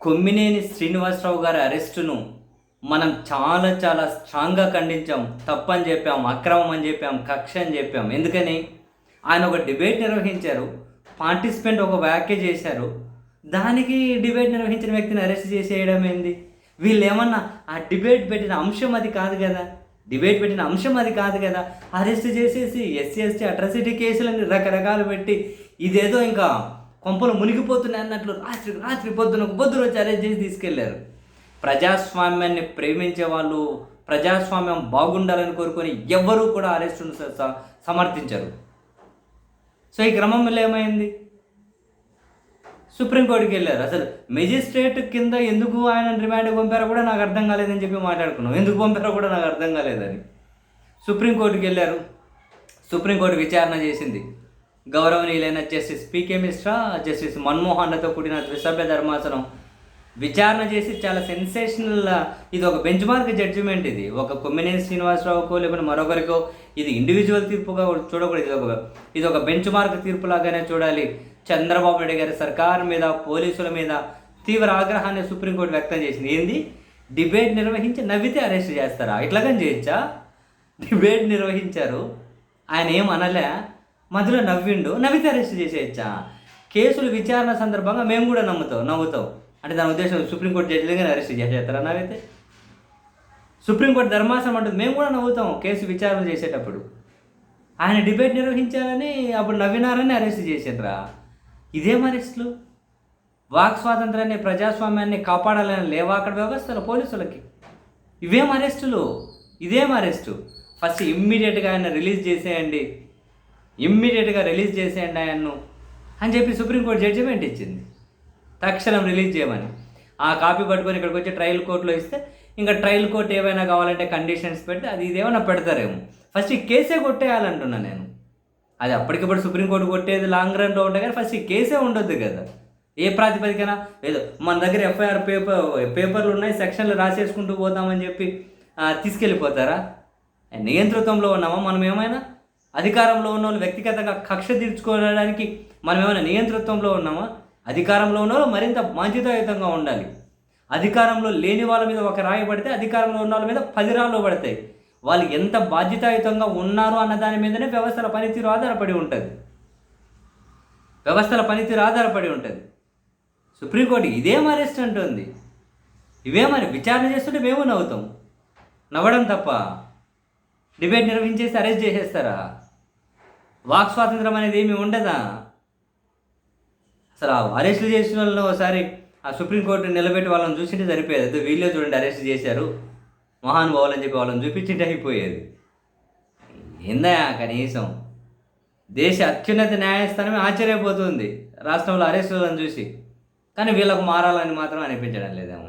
కొమ్మినేని శ్రీనివాసరావు గారి అరెస్టును మనం చాలా చాలా స్ట్రాంగ్గా ఖండించాం. తప్పని చెప్పాం అక్రమం అని చెప్పాం కక్ష అని చెప్పాం. ఎందుకని? ఆయన ఒక డిబేట్ నిర్వహించారు పార్టిసిపెంట్ ఒక వ్యాఖ్య చేశారు. దానికి డిబేట్ నిర్వహించిన వ్యక్తిని అరెస్ట్ చేసేయడం ఏంది? వీళ్ళు ఏమన్నా ఆ డిబేట్ పెట్టిన అంశం అది కాదు కదా? డిబేట్ పెట్టిన అంశం అది కాదు కదా? అరెస్ట్ చేసేసి ఎస్సీ ఎస్టీ అట్రాసిటీ కేసులని రకరకాలు పెట్టి ఇదేదో ఇంకా కొంపలు మునిగిపోతున్నాయి అన్నట్లు రాత్రి రాత్రి పొద్దున పొద్దున వచ్చి అరెస్ట్ చేసి తీసుకెళ్ళారు. ప్రజాస్వామ్యాన్ని ప్రేమించే వాళ్ళు ప్రజాస్వామ్యం బాగుండాలని కోరుకొని ఎవ్వరూ కూడా అరెస్టును స- సమర్థించరు. సో ఈ క్రమంలో ఏమైంది? సుప్రీంకోర్టుకి వెళ్ళారు. అసలు మెజిస్ట్రేట్ కింద ఎందుకు ఆయన రిమాండ్కి పంపారో కూడా నాకు అర్థం కాలేదని చెప్పి మాట్లాడుకున్నాం. ఎందుకు పంపారో కూడా నాకు అర్థం కాలేదని. సుప్రీంకోర్టుకి వెళ్ళారు. సుప్రీంకోర్టు విచారణ చేసింది. గౌరవనీయులైన justice P K Mishra justice మన్మోహన్లతో కూడిన ద్విసభ్య ధర్మాసనం. విచారణ చేసి చాలా సెన్సేషనల్ ఇది ఒక బెంచ్ మార్క్ జడ్జిమెంట్ ఇది. ఒక కొమ్మినేని శ్రీనివాసరావుకో లేకపోతే మరొకరికో ఇది ఇండివిజువల్ తీర్పుగా చూడకూడదు. ఇది ఒక ఇది ఒక బెంచ్ మార్క్ తీర్పులాగానే చూడాలి. చంద్రబాబు నాయుడు గారి సర్కార్ మీద పోలీసుల మీద తీవ్ర ఆగ్రహాన్ని సుప్రీంకోర్టు వ్యక్తం చేసింది. ఏంది? డిబేట్ నిర్వహించి నవ్వితే అరెస్ట్ చేస్తారా? ఇట్లాగని చేయొచ్చా? డిబేట్ నిర్వహించారు. ఆయన ఏం అనలే. మధ్యలో నవ్విండు నవ్వితే అరెస్ట్ చేసేయచ్చా? కేసులు విచారణ సందర్భంగా మేము కూడా నమ్ముతాం నవ్వుతాం. అంటే దాని ఉద్దేశం సుప్రీంకోర్టు జడ్జిలుగానే అరెస్ట్ చేసేస్తారా నవ్వితే సుప్రీంకోర్టు ధర్మాసనం అంటుంది మేము కూడా నవ్వుతాం కేసు విచారణ చేసేటప్పుడు. ఆయన డిబేట్ నిర్వహించాలని అప్పుడు నవ్వినారని అరెస్ట్ చేసిండ్రా ఇదేం అరెస్టులు వాక్ స్వాతంత్రాన్ని ప్రజాస్వామ్యాన్ని కాపాడాలని లేవా అక్కడ వ్యవస్థలు పోలీసులకి? ఇవేం అరెస్టులు ఇదేం అరెస్టు ఫస్ట్ ఇమ్మీడియట్గా ఆయన రిలీజ్ చేసేయండి. ఇమ్మీడియట్గా రిలీజ్ చేసేయండి ఆయన్ను అని చెప్పి సుప్రీంకోర్టు జడ్జిమెంట్ ఇచ్చింది. తక్షణం రిలీజ్ చేయమని. ఆ కాపీ పట్టుకొని ఇక్కడికి వచ్చి ట్రయల్ కోర్టులో ఇస్తే ఇంకా ట్రయల్ కోర్టు ఏమైనా కావాలంటే కండిషన్స్ పెట్టి అది ఇదేమైనా పెడతారేమో. ఫస్ట్ ఈ కేసే కొట్టేయాలంటున్నా నేను. అది అప్పటికప్పుడు సుప్రీంకోర్టు కొట్టేది లాంగ్ రన్లో ఉంటాయి కానీ ఫస్ట్ ఈ కేసే ఉండొద్దు కదా. ఏ ప్రాతిపదికన? ఏదో మన దగ్గర ఎఫ్ఐఆర్ పేపర్ పేపర్లు ఉన్నాయి సెక్షన్లు రాసేసుకుంటూ పోతామని చెప్పి తీసుకెళ్ళిపోతారా? నియంతృత్వంలో ఉన్నామా? మనం ఏమైనా అధికారంలో ఉన్న వాళ్ళు వ్యక్తిగతంగా కక్ష తీర్చుకోవడానికి మనం ఏమైనా నియంతృత్వంలో ఉన్నామా? అధికారంలో ఉన్న వాళ్ళు మరింత బాధ్యతాయుతంగా ఉండాలి. అధికారంలో లేని వాళ్ళ మీద ఒక రాయి పడితే అధికారంలో ఉన్న వాళ్ళ మీద పది రాళ్ళు పడతాయి. వాళ్ళు ఎంత బాధ్యతాయుతంగా ఉన్నారు అన్న దాని మీదనే వ్యవస్థల పనితీరు ఆధారపడి ఉంటుంది. వ్యవస్థల పనితీరు ఆధారపడి ఉంటుంది. సుప్రీంకోర్టు ఇదేం అరెస్ట్ అంటుంది. ఇవేమని విచారణ చేస్తుంటే మేము నవ్వుతాం. నవ్వడం తప్ప డిబేట్ నిర్వహించేసి అరెస్ట్ చేసేస్తారా? వాక్ స్వాతంత్రం అనేది ఏమి ఉండదా? అసలు ఆ అరెస్టులు చేసిన వాళ్ళని ఒకసారి ఆ సుప్రీంకోర్టు నిలబెట్టి వాళ్ళని చూసింటే సరిపోయేది. వీళ్ళే చూడండి అరెస్ట్ చేశారు. మహానుభావులు అని చెప్పి వాళ్ళని చూపించింటే అయిపోయేది. ఏందా కనీసం? దేశ అత్యున్నత న్యాయస్థానమే ఆశ్చర్యపోతుంది. రాష్ట్రంలో అరెస్టులను చూసి. కానీ వీళ్ళకు మారాలని మాత్రం అనిపించడం లేదేమో.